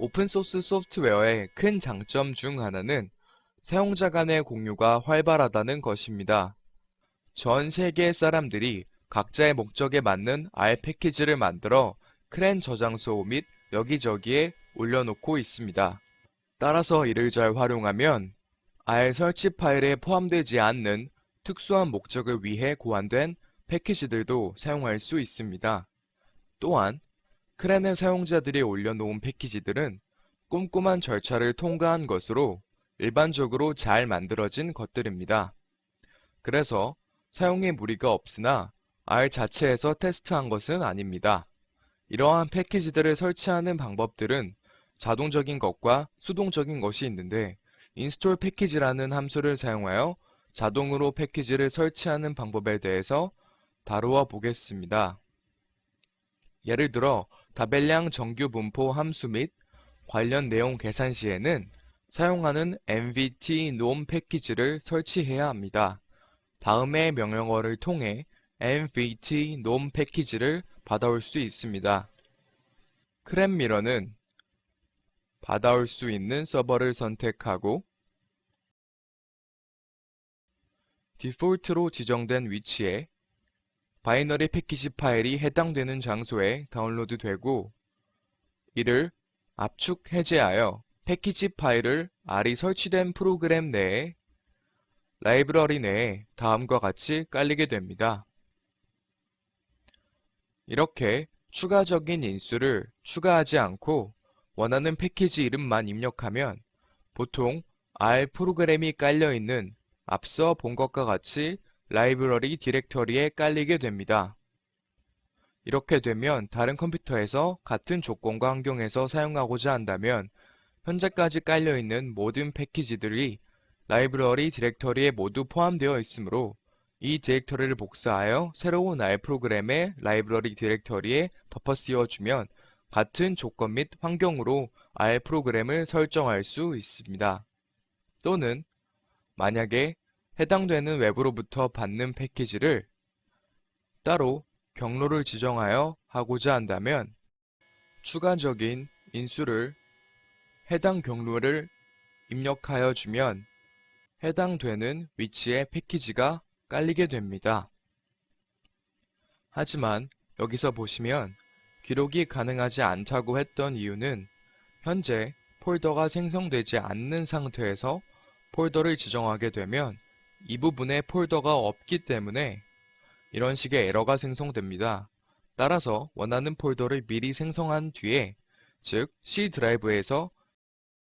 오픈소스 소프트웨어의 큰 장점 중 하나는 사용자 간의 공유가 활발하다는 것입니다. 전 세계 사람들이 각자의 목적에 맞는 R 패키지를 만들어 크랜 저장소 및 여기저기에 올려놓고 있습니다. 따라서 이를 잘 활용하면 R 설치 파일에 포함되지 않는 특수한 목적을 위해 고안된 패키지들도 사용할 수 있습니다. 또한 크랜의 사용자들이 올려놓은 패키지들은 꼼꼼한 절차를 통과한 것으로 일반적으로 잘 만들어진 것들입니다. 그래서 사용에 무리가 없으나 R 자체에서 테스트한 것은 아닙니다. 이러한 패키지들을 설치하는 방법들은 자동적인 것과 수동적인 것이 있는데 install 패키지라는 함수를 사용하여 자동으로 패키지를 설치하는 방법에 대해서 다루어 보겠습니다. 예를 들어 다벨량 정규 분포 함수 및 관련 내용 계산 시에는 사용하는 mvt nom 패키지를 설치해야 합니다. 다음의 명령어를 통해 mvt nom 패키지를 받아올 수 있습니다. 크랩미러는 받아올 수 있는 서버를 선택하고 디폴트로 지정된 위치에 바이너리 패키지 파일이 해당되는 장소에 다운로드 되고 이를 압축 해제하여 패키지 파일을 R이 설치된 프로그램 내에 라이브러리 내에 다음과 같이 깔리게 됩니다. 이렇게 추가적인 인수를 추가하지 않고 원하는 패키지 이름만 입력하면 보통 R 프로그램이 깔려있는 앞서 본 것과 같이 라이브러리 디렉터리에 깔리게 됩니다. 이렇게 되면 다른 컴퓨터에서 같은 조건과 환경에서 사용하고자 한다면 현재까지 깔려있는 모든 패키지들이 라이브러리 디렉터리에 모두 포함되어 있으므로 이 디렉터리를 복사하여 새로운 R 프로그램의 라이브러리 디렉터리에 덮어 씌워주면 같은 조건 및 환경으로 R 프로그램을 설정할 수 있습니다. 또는 만약에 해당되는 웹으로부터 받는 패키지를 따로 경로를 지정하여 하고자 한다면 추가적인 인수를 해당 경로를 입력하여 주면 해당되는 위치에 패키지가 깔리게 됩니다. 하지만 여기서 보시면 기록이 가능하지 않다고 했던 이유는 현재 폴더가 생성되지 않는 상태에서 폴더를 지정하게 되면 이 부분에 폴더가 없기 때문에 이런 식의 에러가 생성됩니다. 따라서 원하는 폴더를 미리 생성한 뒤에 즉 C 드라이브에서